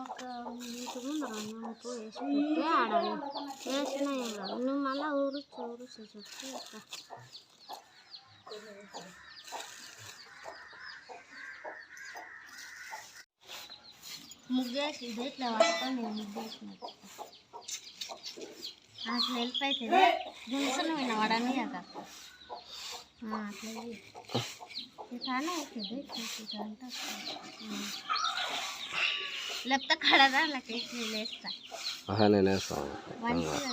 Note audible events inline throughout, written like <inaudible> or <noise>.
ఒక నీకు ముందు రెండు ముప్పు వేసి పెట్టి ఆడాలి వేసిన నువ్వు మళ్ళీ ఊరుచ్చు ఊరుచ్చు చెప్తే ఇట్లా ముగ్గేసి ఇది ఇట్లా పట్టుకొని నేను ముగ్గేసినట్టు అట్లా వెళ్ళిపోతుంది గుంసలు విన్న వాడని అక్క అట్లా ఇవి. ఇట్లానే అవుతుంది ఇట్లా అంటే లేకపోతే కడదా నాకు ఇట్లా లేస్తా ఆహా నేను వేస్తాను మంచిగా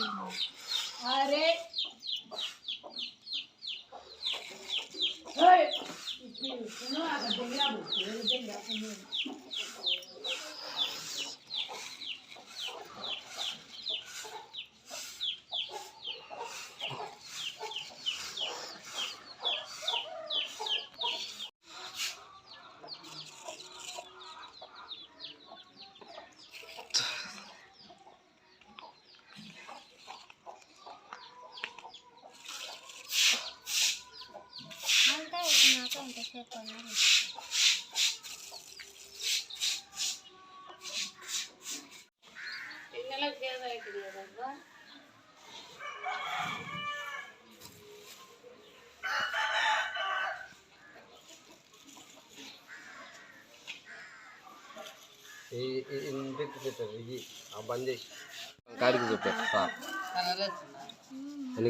నాకు అంతసేపు అన్నారు ఈ ఇంటికి పెట్టారు ఇది ఆ బంద్ చేసి కాడికి చెప్పేస్తా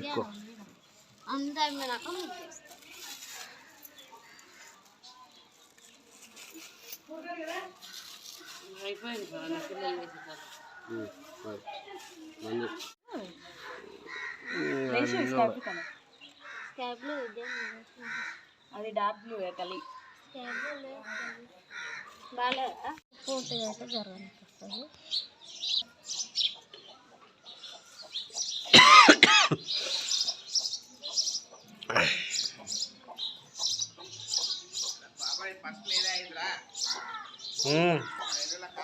ఎక్కువ అంతా అయిపోయినాక ముగ్గేస్తా అది డార్క్ బ్లూ కలి పూర్తిగా జరగడానికి వస్తుంది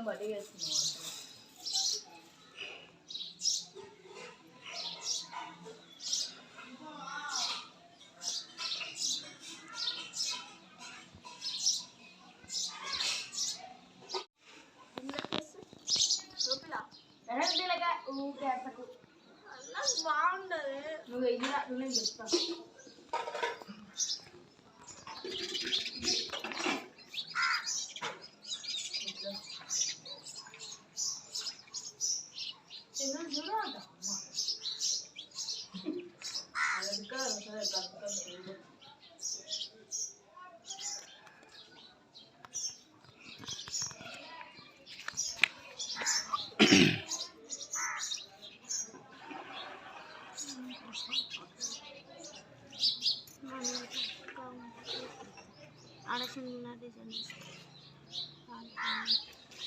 అద్దం బడి వేస్తున్నావు ఊకే అట్టకు బాగుండదు నువ్వు నేను చెప్తాను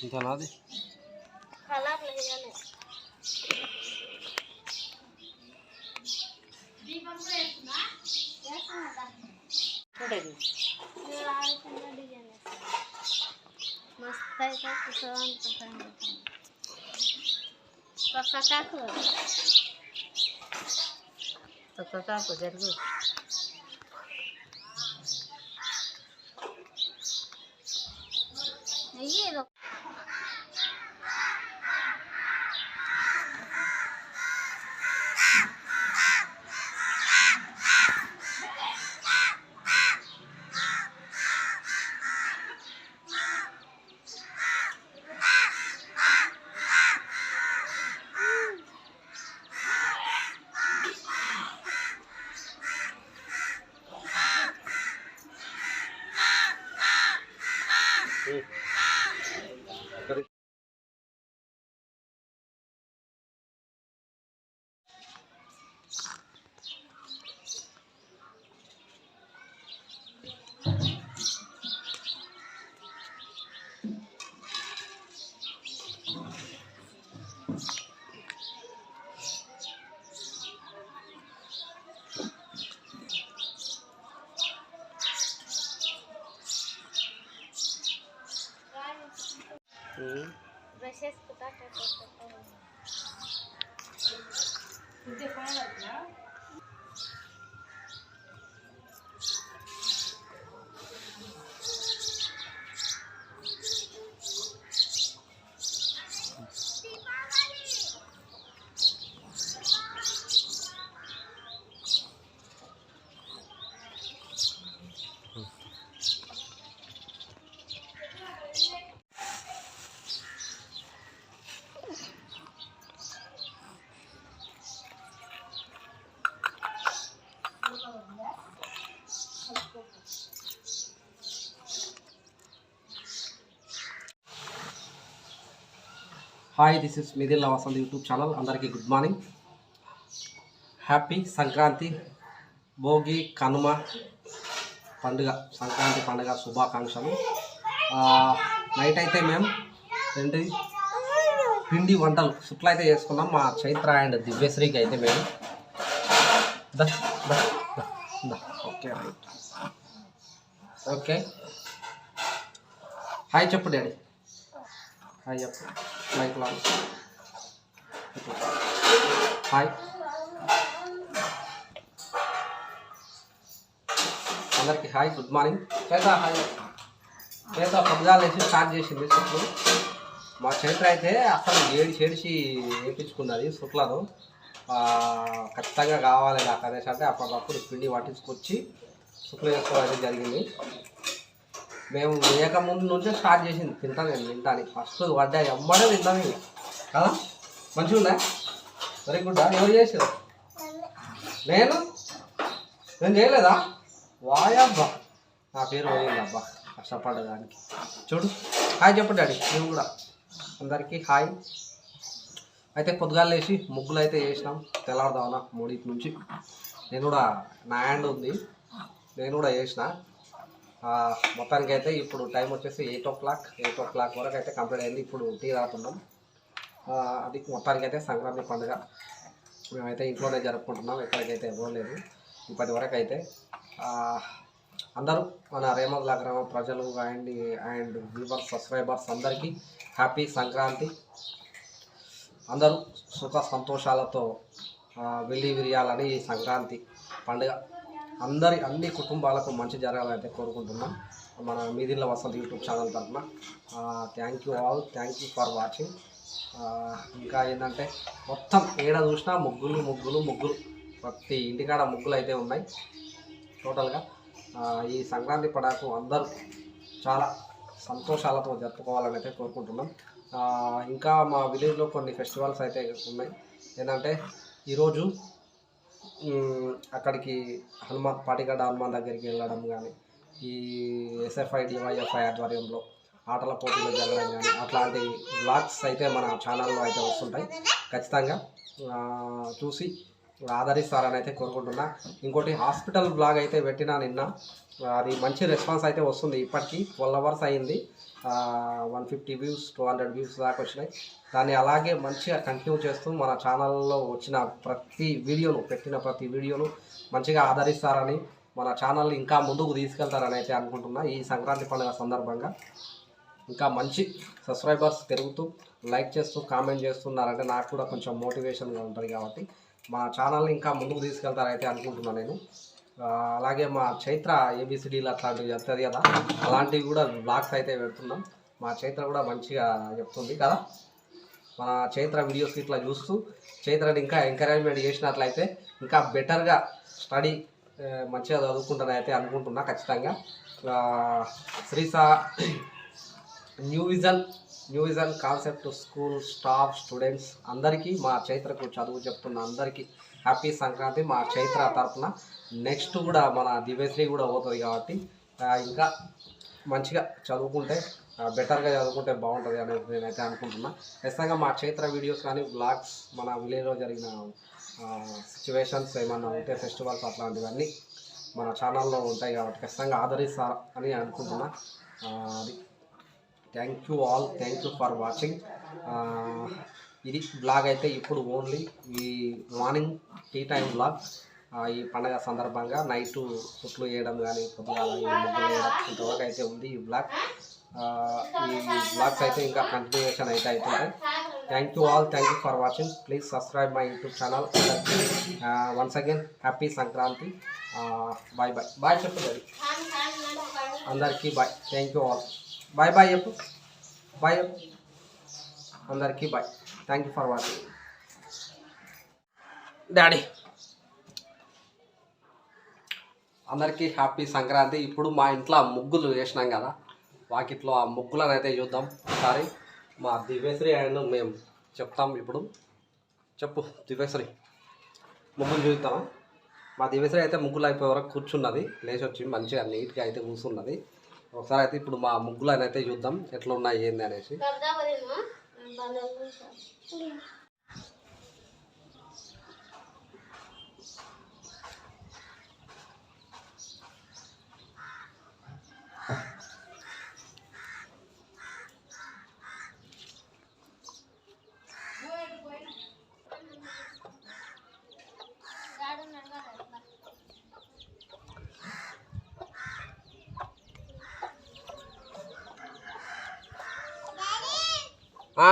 धना दे मस्त है का कुसवान पसंद है पक्का का को पक्का का को ज़रूर ये Угу. Просесть куда-то. Hi this is మిదిల్ Vasanth YouTube channel అందరికీ good morning happy Sankranti Bhogi Kanuma పండుగ సంక్రాంతి పండుగ శుభాకాంక్షలు. నైట్ అయితే మేము రెండు పిండి వంటలు సుట్లు అయితే చేసుకున్నాం. మా చైత్ర అండ్ దివ్యశ్రీకి అయితే మేము ఓకే రైట్ ఓకే హాయ్ చెప్పు డాడీ హాయ్ చెప్పు. మైక్ లాగా హాయ్ అందరికి హాయ్ గుడ్ మార్నింగ్ చేత హాయ్ చేత పొద్దుగా లేచి స్టార్ట్ చేసింది సుట్లు మా చరిత్ర అయితే అసలు ఏడిచి ఏడిచి వేయించుకున్నది సుట్లను ఖచ్చితంగా కావాలి నాకు అనేసి అంటే అప్పటికప్పుడు పిండి పట్టించుకొచ్చి సుట్లు చేసుకోవడం జరిగింది. మేము వేయక ముందు నుంచే స్టార్ట్ చేసింది. తింటాను నేను తింటాను ఫస్ట్ పడ్డాయి అమ్మడే తింటాను ఇక. కదా మంచిగా ఉందా? వెరీ గుడ్ ఎవరు చేసారు నేను? నేను చేయలేదా? వాయబ్బా నా పేరు పోయింది అబ్బా. కష్టపడ్డదానికి చూడు. హాయ్ చెప్పు డాడీ. మేము కూడా. అందరికీ హాయ్. అయితే పొద్దుగాలు లేచి ముగ్గులు అయితే వేసినాం. తెల్లవారుదామన మూడింటి నుంచి. నేను కూడా నా హ్యాండ్ ఉంది. నేను కూడా వేసిన. మొత్తానికైతే మొత్తానికి అయితే ఇప్పుడు టైం వచ్చేసి eight o'clock eight o'clock వరకు అయితే కంప్లీట్ అయింది. ఇప్పుడు టీ తాగుతున్నాం. అది మొత్తానికి అయితే సంక్రాంతి పండుగ. మేమైతే ఇంట్లోనే జరుపుకుంటున్నాం. ఎక్కడికైతే ఇవ్వలేదు ఇప్పటి వరకు అయితే అందరూ మన రేమద్ల గ్రామ ప్రజలు అండ్ అండ్ వ్యూవర్స్ సబ్స్క్రైబర్స్ అందరికీ హ్యాపీ సంక్రాంతి. అందరూ సుఖ సంతోషాలతో వెళ్ళి విరియాలని ఈ సంక్రాంతి పండుగ అందరి అన్ని కుటుంబాలకు మంచి జరగాలని కోరుకుంటున్నాం. మన మీదిల్ల వసతి యూట్యూబ్ ఛానల్ తరఫున thank you all thank you for watching ఇంకా ఏంటంటే మొత్తం ఏడ చూసినా ముగ్గులు ముగ్గులు ముగ్గులు. ప్రతి ఇంటికాడ ముగ్గులు అయితే ఉన్నాయి. టోటల్గా ఈ సంక్రాంతి పడాకు అందరూ చాలా సంతోషాలతో జరుపుకోవాలని అయితే కోరుకుంటున్నాం. ఇంకా మా విలేజ్లో కొన్ని ఫెస్టివల్స్ అయితే ఉన్నాయి. ఏంటంటే ఈరోజు అక్కడికి హనుమాన్ పాటిగడ్డ హనుమాన్ దగ్గరికి వెళ్ళడం కానీ ఈ ఎస్ఎఫ్ఐ డివైఎఫ్ఐ ఆధ్వర్యంలో ఆటల పోటీలు జరగడం కానీ అట్లాంటి బ్లాగ్స్ అయితే మన ఛానల్లో అయితే వస్తుంటాయి. ఖచ్చితంగా చూసి ఆదరిస్తారని అయితే కోరుకుంటున్నా. ఇంకోటి హాస్పిటల్ బ్లాగ్ అయితే పెట్టినా నిన్న. అది మంచి రెస్పాన్స్ అయితే వస్తుంది ఇప్పటికీ. ట్వెల్వ్ అవర్స్ అయింది one fifty views two hundred views దాకా వచ్చినాయి. దాన్ని అలాగే మంచిగా కంటిన్యూ చేస్తూ మన ఛానల్లో వచ్చిన ప్రతి వీడియోను పెట్టిన ప్రతి వీడియోను మంచిగా ఆదరిస్తారని మన ఛానల్ ఇంకా ముందుకు తీసుకెళ్తారని అయితే అనుకుంటున్నా ఈ సంక్రాంతి పండుగ సందర్భంగా. ఇంకా మంచి సబ్స్క్రైబర్స్ పెరుగుతూ లైక్ చేస్తూ కామెంట్ చేస్తున్నారంటే నాకు కూడా కొంచెం మోటివేషన్గా ఉంటుంది కాబట్టి మా ఛానల్ని ఇంకా ముందుకు తీసుకెళ్తారైతే అనుకుంటున్నాను నేను. అలాగే మా చైత్ర ఏబిసిడీలు అట్లాంటివి చెప్తుంది కదా అలాంటివి కూడా బ్లాగ్స్ అయితే పెడుతున్నాం. మా చైత్ర కూడా మంచిగా చెప్తుంది కదా. మన చైత్ర వీడియోస్ ఇట్లా చూస్తూ చైత్రని ఇంకా ఎంకరేజ్మెంట్ చేసినట్లయితే ఇంకా బెటర్గా స్టడీ మంచిగా చదువుకుంటానని అయితే అనుకుంటున్నా ఖచ్చితంగా. శ్రీసా <clears throat> new vision new vision concept school staff students అందరికీ మా చైత్రకు చదువు చెప్తున్న అందరికీ హ్యాపీ సంక్రాంతి. మా చైత్ర తరఫున నెక్స్ట్ కూడా మన దివ్యశ్రీ కూడా పోతుంది కాబట్టి ఇంకా మంచిగా చదువుకుంటే బెటర్గా చదువుకుంటే బాగుంటుంది అనేది నేనైతే అనుకుంటున్నా. ఖచ్చితంగా మా చైత్ర వీడియోస్ కానీ బ్లాగ్స్ మన విలేజ్లో జరిగిన సిచ్యువేషన్స్ ఏమన్నా ఉంటే ఫెస్టివల్స్ అట్లాంటివన్నీ మన ఛానల్లో ఉంటాయి కాబట్టి ఖచ్చితంగా ఆదరిస్తారు అని అనుకుంటున్నా. అది. Thank you all thank you for watching ఇది బ్లాగ్ అయితే ఇప్పుడు ఓన్లీ ఈ మార్నింగ్ టీ టైం బ్లాగ్ ఈ పండగ సందర్భంగా నైట్ సుట్లు వేయడం కానీ పొద్దుగాల ముగ్గులు వేయడం ఇంతవరకు అయితే ఉంది ఈ బ్లాగ్ ఈ బ్లాగ్స్ అయితే ఇంకా కంటిన్యూషన్ అయితే అవుతుంటాయి. Thank you all thank you for watching please subscribe my YouTube channel once again happy Sankranti bye bye bye చెప్పు డాడీ. అందరికీ bye thank you all bye bye చెప్పు బాయ్ చెప్పు అందరికీ bye thank you for watching daddy అందరికీ happy Sankranti. ఇప్పుడు మా ఇంట్లో ముగ్గులు వేసినాం కదా. వాకిట్లో ఆ ముగ్గులను అయితే చూద్దాం. ఒకసారి మా దివ్యశ్రీ అండ్ మేము చెప్తాం ఇప్పుడు. చెప్పు దివ్యశ్రీ. ముగ్గులు చూద్దాం మా దివ్యశ్రీ అయితే ముగ్గులు అయిపోయే వరకు కూర్చున్నది. లేచి వచ్చి మంచిగా నీట్గా అయితే కూర్చున్నది. ఒకసారి అయితే ఇప్పుడు మా ముగ్గులు అయితే చూద్దాం ఎట్లా ఉన్నాయి ఏంది అనేసి. ఆ?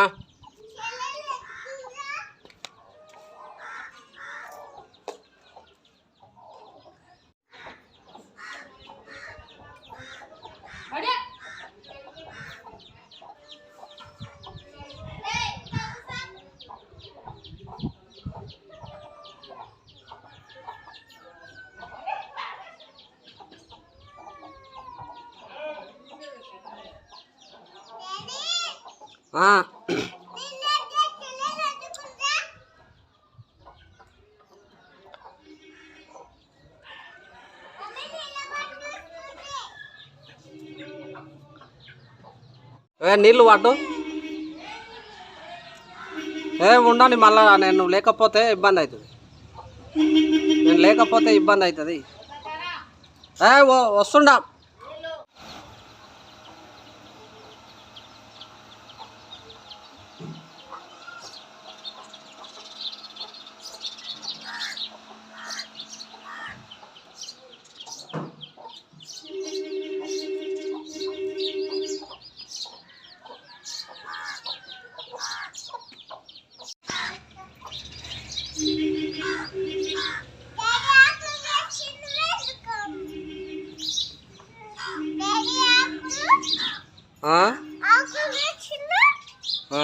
ఏ నీళ్ళు వాటు ఏ ఉండండి మళ్ళా నేను లేకపోతే ఇబ్బంది అవుతుంది. నేను లేకపోతే ఇబ్బంది అవుతుంది. ఏ వస్తుండా ఆ? ఆ.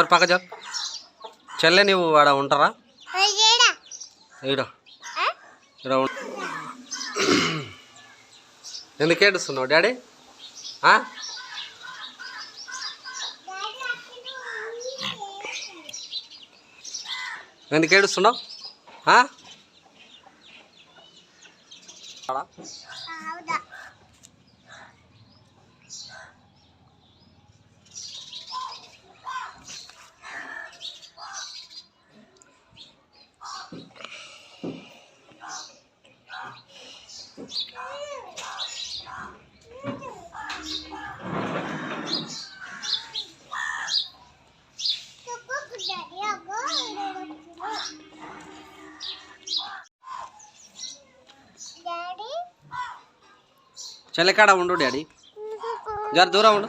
జర పక్క జర. చెల్లె నువ్వు ఆడ ఉంటారా? ఈడ. ఈడ ఎందుకు ఏడుస్తున్నావు డాడీ? ఎందుకు ఏడుస్తున్నావు? చెల్లెకాడ ఉండు డాడీ. జర దూరం ఉండు.